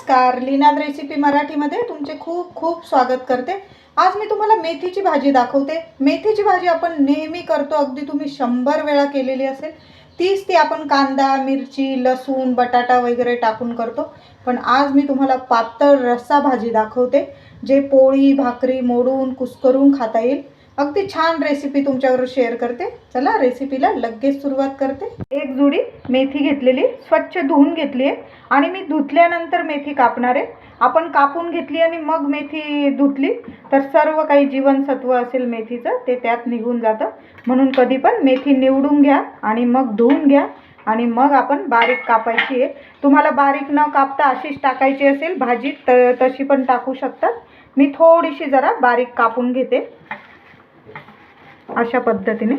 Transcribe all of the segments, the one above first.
नमस्कार लीनाद रेसिपी मराठीमध्ये तुमचे खूप खूप स्वागत करते. आज मी तुम्हाला मेथीची भाजी दाखवते. मेथीची भाजी आपण नेहमी करतो अगदी तुम्ही शंभर वेळा केलेली असेल तीच ती आपण कांदा मिरची लसूण बटाटा वगैरे टाकून करतो. पण आज मी तुम्हाला पातळ रस्सा भाजी दाखवते जे पोळी भाकरी मोडून कुस्करून खाता येईल. अगदी छान रेसिपी तुमच्यावर शेअर करते. चला रेसिपीला लगेच सुरुवात करते. एक जुडी मेथी घेतलेली स्वच्छ धुवून घेतली आहे. आणि मी धुतल्यानंतर मेथी कापणार आहे. आपण कापून घेतली आणि मग मेथी धुतली तर सर्व काही जीवनसत्व असेल मेथीचं ते त्यात निघून जातं. म्हणून कधी पण मेथी निवडून घ्या आणि मग धुवून घ्या. आणि मग आपण बारीक कापायची आहे. तुम्हाला बारीक न कापता अशीच टाकायची असेल भाजी त तशी पण टाकू शकतात. मी थोडीशी जरा बारीक कापून घेते. अशा पद्धतीने.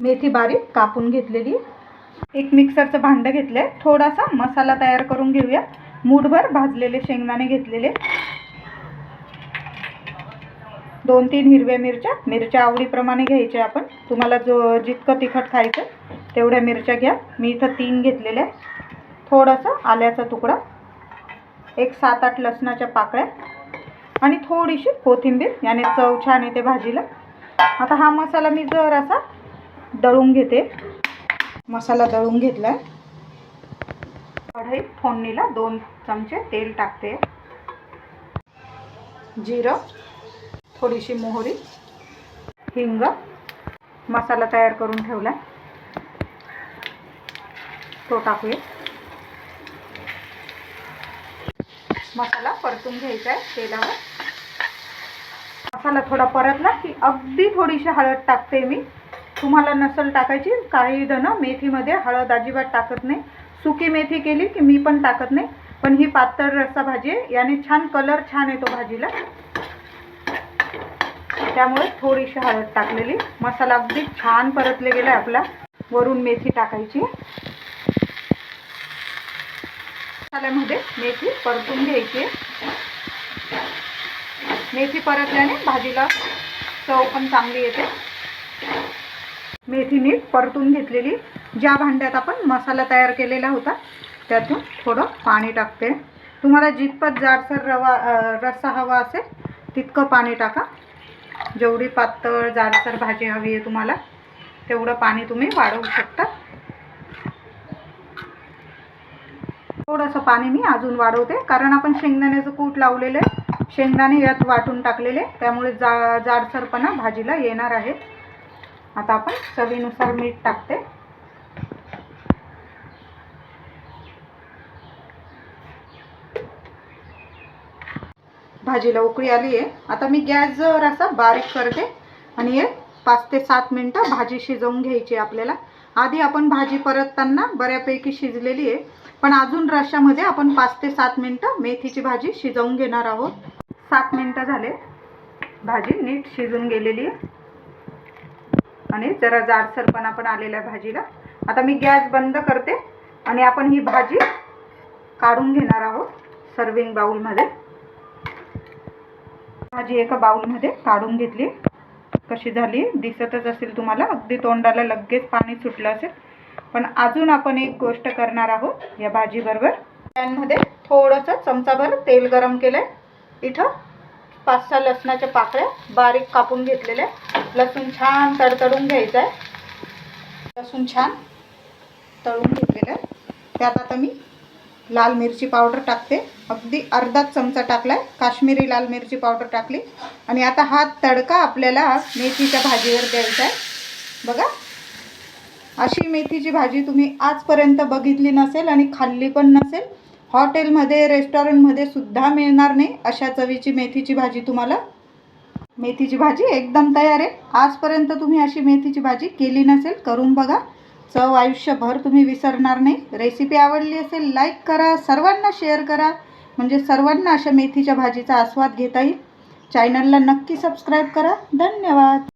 मेथी बारीक कापून घेतलेली. एक मिक्सरचं भांडं घेतलं आहे थोडासा मसाला तयार करून घेऊया. मूठभर भाजलेले शेंगदाणे घेतलेले. दोन तीन हिरव्या मिरच्या. मिरच्या आवडीप्रमाणे घ्यायच्या आपण. तुम्हाला जो जितकं तिखट खायचं तेवढ्या मिरच्या घ्या. मी इथं तीन घेतलेल्या आहे थोडंसं आल्याचा तुकडा. एक सात आठ लसणाच्या पाकळ्या आणि थोडीशी कोथिंबीर याने चव छान येते भाजीला. आता हा मसाला मी जर असा दळून घेते. मसाला दळून घेतला आहे कढईत फोडणीला दोन चमचे तेल टाकते. जिरं थोडीशी मोहरी हिंग मसाला तयार करून ठेवला तो टाकूया. मसाला परतून घ्यायचा आहे तेलावर. मसाला थोडा परतला की अगदी थोडीशी हळद टाकते मी. तुम्हाला नसल टाकायची काही जण मेथीमध्ये हळद अजिबात टाकत नाही. सुकी मेथी केली की मी पण टाकत नाही. पण ही पातळ रस्सा भाजी आहे याने छान कलर छान येतो भाजीला. त्यामुळे थोडीशी हळद टाकलेली. मसाला अगदी छान परतले गेला आपला. वरून मेथी टाकायची. मसाल्यामध्ये मेथी परतून घ्यायची. मेथी परतल्याने भाजीला चव पण चांगली येते. मेथी नीट परतून घेतलेली. ज्या भांड्यात आपण मसाला तयार केलेला होता त्यातून थोडं पाणी टाकते. तुम्हाला जितपत जाडसर रवा रस्सा हवा असेल तितकं पाणी टाका. जेवढी पातळ जाडसर भाजी हवी आहे तुम्हाला तेवढं पाणी तुम्ही वाढवू शकता. थोडंसं पाणी मी अजून वाढवते. कारण आपण शेंगदाण्याचं कूट लावलेलं आहे शेंगदाणे यात वाटून टाकलेले त्यामुळे जा जाडसरपणा भाजीला येणार आहे. आता आपण चवीनुसार मीठ टाकते. भाजीला उकळी आली आहे आता मी गॅस जर असा बारीक करते आणि हे पाच ते सात मिनटं भाजी शिजवून घ्यायची आपल्याला. आधी आपण भाजी परतताना बऱ्यापैकी शिजलेली आहे. पण अजून रशामध्ये आपण पाच ते सात मिनटं मेथीची भाजी शिजवून घेणार आहोत. सात मिनटं झाले. भाजी नीट शिजून गेलेली आहे. आणि जरा जाडसरपणा पण आलेला आहे भाजीला. आता मी गॅस बंद करते आणि आपण ही भाजी काढून घेणार आहोत सर्विंग बाउलमध्ये भाजी एका बाउलमध्ये काढून घेतली. कशी झाली? दिसतच असेल तुम्हाला. अगदी तोंडाला लगेच पाणी सुटलं असेल. पण अजून आपण एक गोष्ट करणार आहोत या भाजीबरोबर. पॅनमध्ये थोडंसं चमचाभर तेल गरम केलं आहे इथं पाच सहा लसणाच्या पाकळ्या बारीक कापून घेतलेल्या लसूण छान तडतडून घ्यायचं आहे लसूण छान तळून घेतलेलं आहे. त्यात आता मी लाल मिरची पावडर टाकते. अगदी अर्धाच चमचा टाकला आहे काश्मीरी लाल मिरची पावडर टाकली. आणि आता हा तडका आपल्याला मेथीच्या भाजीवर द्यायचा आहे. बघा. अशी मेथीची भाजी तुम्ही आजपर्यंत बघितली नसेल आणि खाल्ली पण नसेल हॉटेलमध्ये रेस्टॉरंटमध्ये सुद्धा मिळणार नाही अशा चवीची मेथीची भाजी तुम्हाला. मेथीची भाजी एकदम तयार आहे. आजपर्यंत तुम्ही अशी मेथीची भाजी केली नसेल करून बघा. चव आयुष्यभर तुम्ही विसरणार नाही. रेसिपी आवडली असेल लाईक करा सर्वांना शेअर करा. म्हणजे सर्वांना अशा मेथीच्या भाजीचा आस्वाद घेता येईल. चॅनलला नक्की सबस्क्राईब करा. धन्यवाद.